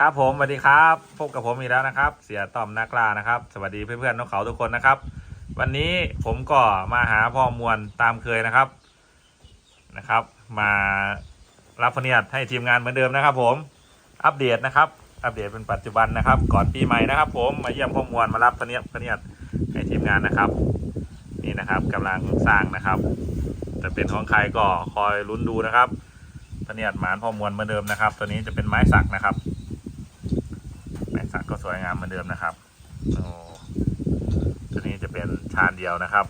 ครับผมสวัสดีครับพบกับผมอีกแล้วนะครับ เสียต่อมนักล่านะครับ สวัสดีเพื่อนๆนกเขาทุกคนนะครับ วันนี้ผมก็มาหาพ่อมวลตามเคยนะครับนะครับ มารับพเนียดให้ทีมงานเหมือนเดิมนะครับ ผมอัปเดตนะครับ อัปเดตเป็นปัจจุบันนะครับ ก่อนปีใหม่นะครับ ผมมาเยี่ยมพ่อมวลมารับพเนียดพเนียดให้ทีมงานนะครับ นี่นะครับกำลังสร้างนะครับจะเป็นของใครก็คอยลุ้นดูนะครับพเนียดหมานพ่อมวลเหมือนเดิมนะครับ ตัวนี้จะเป็นไม้สักนะครับ สักก็สวยงามเหมือนเดิมนะครับโอ้ตัวนี้จะเป็นชานเดียวนะครับ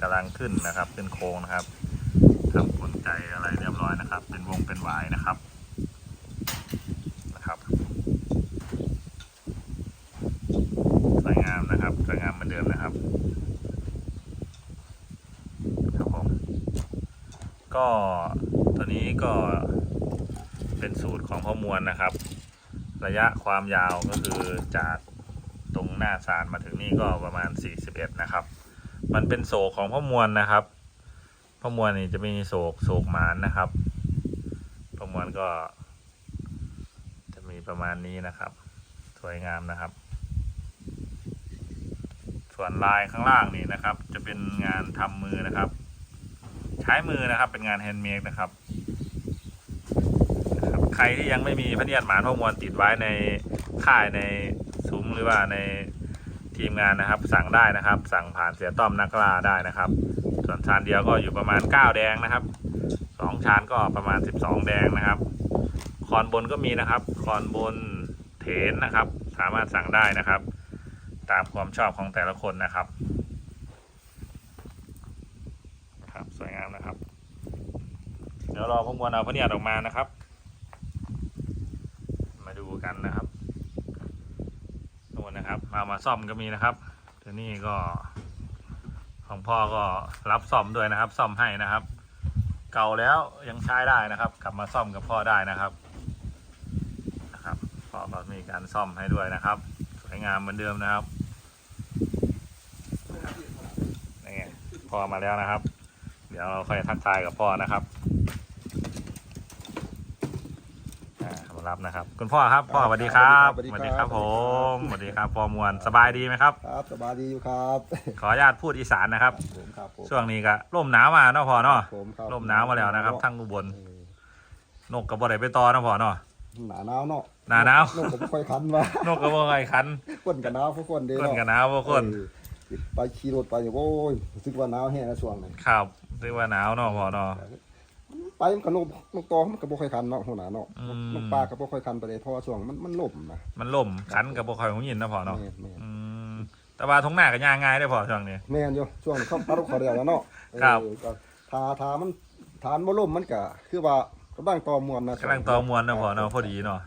กำลังขึ้นนะครับขึ้นโค้งนะครับทำกลไกอะไรเรียบร้อยนะครับ เป็นวงเป็นหวายนะครับนะครับสวยงามนะครับสวยงามเหมือนเดิมนะครับครับผมก็ตัวนี้ก็เป็นสูตรของพ่อมวลนะครับ ระยะความยาวก็คือจากตรงหน้าศาลมาถึงนี่ก็ประมาณ 41 นะครับ มันเป็นโศกของพ่อมวลนะครับพ่อมวลนี่จะมีโศกโศกหมานนะครับพ่อมวลก็ จะมีประมาณนี้นะครับ สวยงามนะครับ ส่วนลายข้างล่างนี่นะครับ จะเป็นงานทำมือนะครับ ใช้มือนะครับเป็นงานแฮนด์เมดนะครับ รับใครที่ยังไม่มีพระเนียดหมานพ่อมวลติดไว้ในค่ายในซุ้มหรือว่าในทีมงานนะครับ สั่งได้นะครับ สั่งผ่านเสียต้อมนักล่าได้นะครับ ส่วนชานเดียวก็อยู่ประมาณ 9 แดงนะครับสองชานก็ประมาณ 12 แดงนะครับ คอนบนก็มีนะครับคอนบนเถนนะครับ สามารถสั่งได้นะครับ ตามความชอบของแต่ละคนนะครับครับสวยงามนะครับ เดี๋ยวรอพวกมวลเอาพระเนียดออกมานะครับ ดูกันนะครับนู่นนะครับเอามาซ่อมก็มีนะครับทีนี่ก็ ของพ่อก็รับซ่อมด้วยนะครับ ซ่อมให้นะครับ เก่าแล้วยังใช้ได้นะครับ กลับมาซ่อมกับพ่อได้นะครับนะครับพ่อก็มีการซ่อมให้ด้วยนะครับ สวยงามเหมือนเดิมนะครับนี่ไงพ่อมาแล้วนะครับ เดี๋ยวเราค่อยทักทายกับพ่อนะครับ อ่ามา รับนะครับ คุณพ่อครับพ่อสวัสดีครับสวัสดีครับผมสวัสดีครับพ่อมวลสบายดีไหมครับครับสบายดีอยู่ครับ ขออนุญาตพูดอีสานนะครับผมครับผมช่วงนี้ก็ร่มหนาวมาเนาะพ่อเนาะผมครับร่มหนาวมาแล้วนะครับ ทั้งอุบลเออนกกระบอกไหนไปต่อเนาะพ่อเนาะหนาหนาวเนาะหนาหนาวนกผมค่อยคันว่านกกระบอกไอ้คันก้นกับหนาวพวกคนเดีก้นกับหนาวพวกคนเออไปขี่รถไปโอ้ยรู้สึกว่าหนาวแห้งนะช่วงนี้ครับเรียกว่าหนาวเนาะพ่อเนาะ ไปมันกับนกนกตอมันก็บ่ค่อยคันเนาะหัวหน้าเนาะอืม นกปลาก็บ่ค่อยคันไปเลยเพราะว่าช่วงมันมันล่มนะมันล่มคันกับบ่คอยของยินเนาะพ่อเนาะแม่นแม่นอืมแต่ว่าทงหน้าก็ย่างง่ายได้อพ่อช่วงนี้ แม่นอยู่ช่วงนี้เขาปลาลูกเขาเดียวแล้วเนาะครับ เออก็ทาทามันทานบ่ล่มมันก็คือว่ากำลังตอมวนนะ กำลังต่อมวลเนาะพ่อเนาะพอดีเนาะ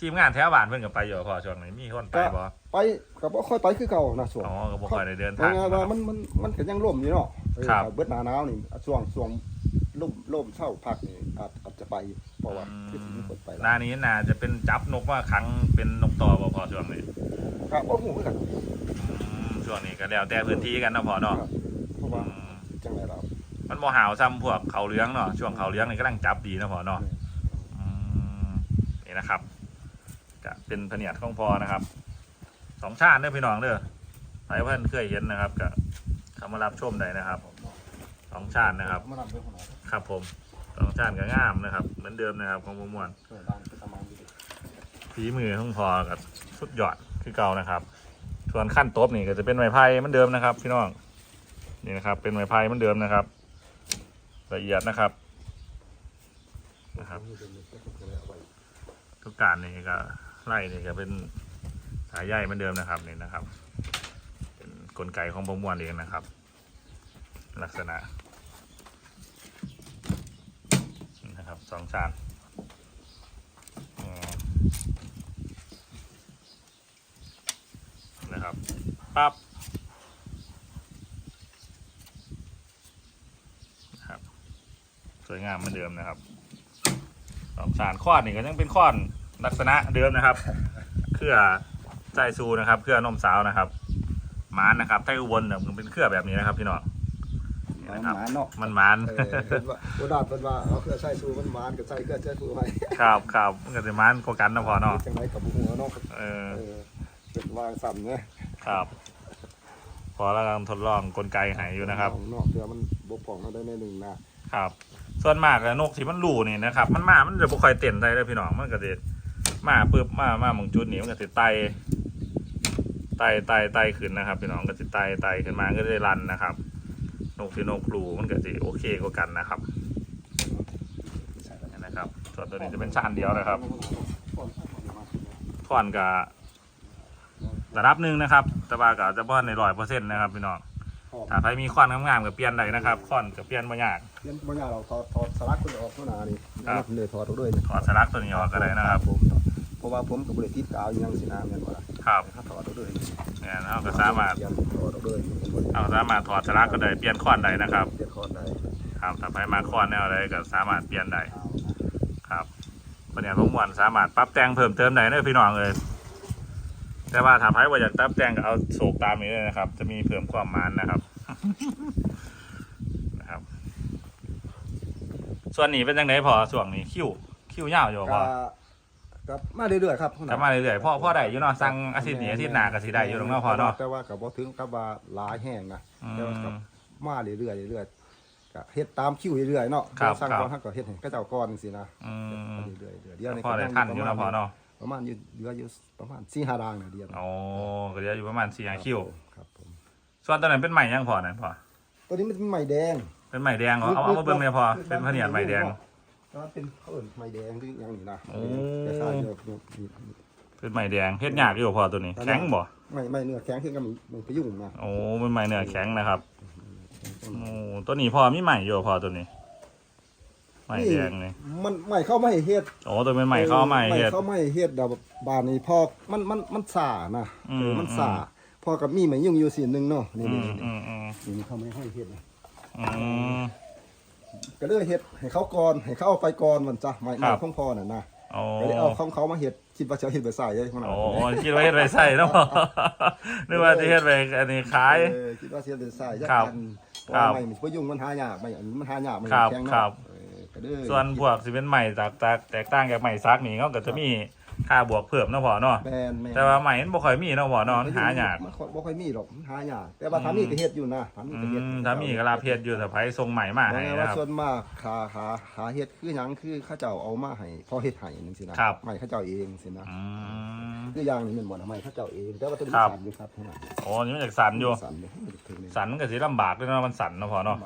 ทีมงานแถวบ้านเพิ่นก็ไปอยู่พ่อช่วงนี้มีคนไปบ่ ไปก็บ่ค่อยไปคือเก่านะช่วงอ๋อก็บ่ค่อยได้เดินเพราะทางไงว่ามันมันมันก็ยังล่มอยู่เนาะเออครับ เบิดหนาหนาวนี่ช่วงช่วง ล่มล่มเช่าพักนี่อาจอาจจะไปเพราะว่าคือสิมีคนไปหน้านี้น่าจะเป็นจับนกว่าขังเป็นนกต่อบ่พอช่วงนี้ครับบ่ฮู้คือกันอืมช่วงนี้ก็แล้วแต่พื้นที่กันเนาะพอเนาะครับเพราะว่าอืมจังได๋เรามันบ่หาวซ้ำพวกเขาเลี้ยงเนาะช่วงเขาเลี้ยงนี่กำลังจับดีเนาะพอเนาะอืมนี่นะครับก็เป็นพะเนียดของพอนะครับสองชาติเด้อพี่น้องเด้อใครเพิ่นเคยเห็นนะครับก็เข้ามารับชมได้นะครับ สองชาตินะครับ มานํไปคนไหนครับผมสองชาติก็งามนะครับ เหมือนเดิมนะครับของผมมวนเออบ้านไปประมาณนี้ฝีมือของพอกับสุดยอดคือเก่านะครับ ส่วนขั้นโต๊บนี่ก็จะเป็นไม้ไผ่เหมือนเดิมนะครับ พี่น้องนี่นะครับ เป็นไม้ไผ่เหมือนเดิมนะครับ ละเอียดนะครับนะครับทุกการนี่ก็ไล่นี่ก็เป็นสายใยเหมือนเดิมนะครับนี่นะครับ เป็นกลไกของประมวลเองนะครับ ลักษณะนะครับสองชานนะครับปั๊บนะครับสวยงามเหมือนเดิมนะครับสองสารข้อนนี่ก็ยังเป็นข้อนลักษณะเดิมนะครับเครือใจซูนะครับเครือนมสาวนะครับมานนะครับไทยอุบลเนี่ยมันเป็นเครือแบบนี้นะครับพี่น้อง นี่เอานะครับ หมาเนาะมันหมานเออเพิ่นว่าโบราณเพิ่นว่าเอาเครือใช้สู้มันหมานก็ใช้เครือใช้สู้ไว้ครับครับมันก็จะหมานกว่ากันนะพอเนาะจังไดกับหัวเนาะเออเออเป็นวางซ้ำเนี่ยครับพอแล้วกำลังทดลองกลไกใหายอยู่นะครับ เนาะเพื่อมันบกพร่องมาได้ในหนึ่งนะครับ ส่วนมากอะนกที่มันรูนี่นะครับ มันมา มันจะบ่ค่อยเต้นได้เลยพี่น้องมันก็จะมาปึ๊บมามาหมองจุดนี้มันก็จะไต่ไต่ไต่ไต่ขึ้นนะครับ พี่น้องก็จะไต่ไต่ขึ้นมาก็ได้รันนะครับ นกที่นกรูมันก็จะโอเคกว่ากันนะครับใช่แล้วนี่นะครับส่วนตัวนี้จะเป็นชานเดียวนะครับค่อนกับระดับหนึ่งนะครับแต่ว่าก็จะบ่ในร้อยเปอร์เซ็นต์นะครับพี่น้องถ้าใครมีค่อนงามๆก็เปลี่ยนได้นะครับค่อนก็เปลี่ยนบ่ยากเรียนบางอย่างเราถอดถอดสลักคนออกเท่านานี่ครับเลยถอดออกด้วยนี่ถอดสลักตัวนี้ออกก็ได้นะครับผมเพราะว่าผมกับบริษัทกาวอยังสินะแม่นบ่ล่ะครับถ้าถอดออกด้วยเนี่ยเราก็สามารถ เปลี่ยนถอดออกด้วยเป็นบริษัทเราสามารถถอดสลักก็ได้เปลี่ยนค่อนได้นะครับเปลี่ยนคอนได้ครับถ้าใครมาค่อนแนวอะไรก็สามารถเปลี่ยนได้เอาครับวันนี้ผมมวนสามารถปรับแต่งเพิ่มเติมได้เด้อพี่น้องเลยแต่ว่าถ้าใครว่าอยากปรับแต่งก็เอาโศกตามนี้เลยนะครับ จะมีเพิ่มความมันนะครับนะครับ ส่วนนี้เป็นยังไงพอส่วนนี้คิวคิวยาวอยู่ก็พอ ก็มาเรื่อยๆครับจะมาเรื่อยๆพ่อพ่อได้อยู่เนาะสั่งอาทิตย์นี้อาทิตย์หน้าก็สิได้อยู่ตรงเนาะพอเนาะแต่ว่าก็บ่ถึงกับว่าหลายแห้งนะอืแต่ว่าก็มมาเรื่อยๆเรื่อยๆก็เฮ็ดตามคิวเรื่อยๆเนาะครับสร้างครับก่อนเฮาก็เฮ็ดให้เขาเจ้าก่อนจังซี่นะอืมเรื่อยๆเรื่อยๆเดี๋ยวนี้พ่อได้ท่านอยู่เนาะพอเนาะประมาณอยู่เหลืออยู่ประมาณ4-5ดางน่ะเดียวโอ้ก็จะอยู่ประมาณสี่คิวครับผมส่วนตัวนั้นเป็นใหม่ยังพอนั่นพอตัวนี้มันเป็นไม้แดงเป็นใหม่แดงเหรอเอาเอามาเบิ่งเลยพอเป็นพะเนียดใหม่แดง ก็เป็นเขาเอิ้นไม้แดงหรือหยังนี่นะโอ้คล้ายๆเดียวนี่เป็นใหม่แดงเฮ็ดยากอยู่พอตัวนี้ แข็งบ่ไม่ไม่เนื้อแข็งขึ้นกับมันพยุงนะโอ้เป็นใหม่เนื้อแข็งนะครับโอ้ตัวนี้พอมีใหม่อยู่พอตัวนี้ใหม่แดงนี่มันไม่เข้าไม่เฮ็ดโอ้ตัวเป็นใหม่เข้าใหม่เฮ็ด เข้าไม่เฮ็ดดอกบานนี้พอมันมันมันสานะอืม เออมันสาพอกับมีไม้ยุ่งอยู่สีหนึงเนาะนี่อืนี่มอืมอืมนี่เขาไม่ให้เฮ็ดนะ อืม ก็เลยเฮ็ดให้เขาก่อนให้เขาเอาไปก่อนมันจ้ะไม้คไม้รับของพ่อน่ะนะโอ้ก็เลยเอาของเขามาเฮ็ดคิดว่าจะเอาเฮ็ดไปใส่ได้ข้างหน้าโอ้คิดว่าเฮ็ดไปใส่เนาะนึกว่าจะเฮ็ดไปอันนี้ขายเออคิดว่าสิเฮ็ดไปใส่จักครับกันเพราะครับว่าไม้มันพยุงมันหายากไม้อันนี้มันหายากมันครับแข็งครัเนาะ บเออก็เลยส่วนพวกสิเป็นใหม่จากจากแตกต่างจากใหม่ซักนี่เขาก็จะมีค่าบวกเพิ่มเนาะพอเนาะแม่นแม่นแต่ว่าใหม่มันบ่ค่อยมีเนาะพอเนาะมันหายากมันบ่ค่อยมีหรอกมันหายากแต่ว่าถ้ามีก็เฮ็ดอยู่นะถ้ามีอืก็เฮ็ดมถ้ามีก็ลาเพชรอยู่แต่ไผส่งใหม่มาให้ว่านะครับส่วนมากขาขาขาเฮ็ดคือหยังคือเขาเจ้าเอามาให้พอเฮ็ดให้จังซี่นะครับไม่เขาเจ้าเองสินะอืมคืออย่างนี้แมันบ่ทำไมเขาเจ้าเองแต่ว่าตัวนี้ครับสั่นอยู่ครับข้างหลังโอ้นี่มันจากสันอยู่สั่นอยู่มันถึงนี่สันมันก็สิลำบากด้วยเนาะมันสันเนาะพอเนาะ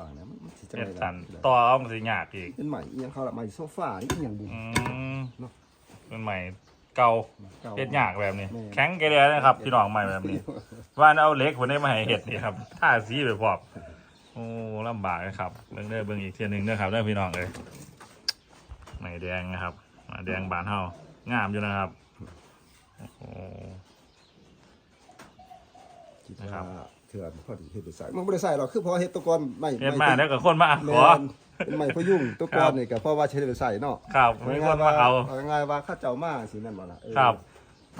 ลำบกนะมันสิจังเฮ็ดได๋สันล่ะต่อเอามันสิยากอีกเป็นใหม่อีหยังเขาละใหม่โซฟานี่อีหยังบุอืมเนาะเป็นใหม่เก่าก่เฮ็ดยากแบบนี้แม่แข็งแกเลยนะครับพี่น้องใหม่แบบนี้ ว่าเอาเหล็กคนได้มาให้เฮ็ดนี่ครับท่าสีไปพร้อมโอ้ลำบากนะครับเบิ่งเด้อเบิ่งอีกเทียหนึงเด้อครับเด้อพี่น้องเอ้ยใหม่แดงนะครับใหม่แดงบานเฮางามอยู่นะครับโอ้คิดนะครับว่าเถื่อนพอดีเฮ็ดไปใส่มันบ่ได้ใส่หรอกคือพอเฮ็ดตัวก่อนไม่เฮ็ดมาแล้วก็คนมาแมขอนเป็นไม้พยุงตัวก่อนนี่ก็เพราะว่าใช้ไปใส่เนาะครับมีคนมาเอาง่ายๆว่าเข้าเจ้ามาสิแม่นบ่ล่ะเออครับ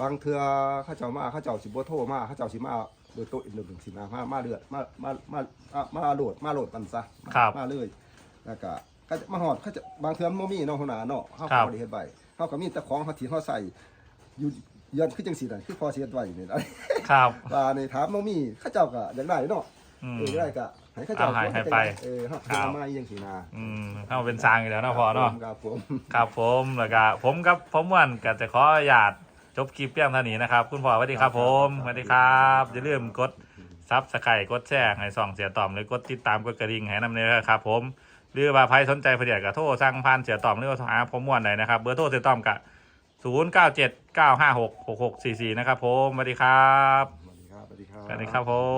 บางเทื่อเข้าเจ้ามาเข้าเจ้าสิบ่โทรมาเข้าเจ้าสิมาโดยโต๊ะอีกหนึ่งสินะมามาเดือดมามามามามาโหลดมาโหลดมันซะครับมาเลยแล้วก็ก็จะมาหอดเขาจะบางเทื่อมันบ่มีเนาะหัวหน้าเนาะเฮาครัก็บบ่ได้เฮ็ดไว้เฮาก็มีแต่ของเฮาที่เฮาใส่อยู่เยือนคือจังซี่น่ะคือพอสิเฮ็ดไว้นี่นะครับ ว่าในถามบ่มีเข้าเจ้าก็อยากได้เนาะอืม เออได้ก็ให้เข้าเจ้าเอาให้ให้ไปเออเฮาครับเอามาจังซี่นะอืมเข้าเป็นซางอยู่แล้วเนาะพอเนาะ ครับผม ครับผมแล้วก็ผมกับผมม่วนก็จะขออนุญาตจบคลิปเพียงเท่านี้นะครับ คุณพ่อสวัสดีครับผมสวัสดีครับอย่าลืมกดซับสไครต์กดแชร์ให้ส่องเสียต่อมหรือกดติดตามกดกระดิ่งให้นำเนื้อครับ ผมหรือว่าใครสนใจผลิตก็โทรสั่งผ่านเสียต่อมหรือว่าโทรหาผมม่วนได้นะครับเบอร์โทรเสียต่อมกับ 0 9 7 9 5 6 6 6 4 4นะครับผมสวัสดีครับสวัสดีครับสวัสดีครับสวัสดีครับผม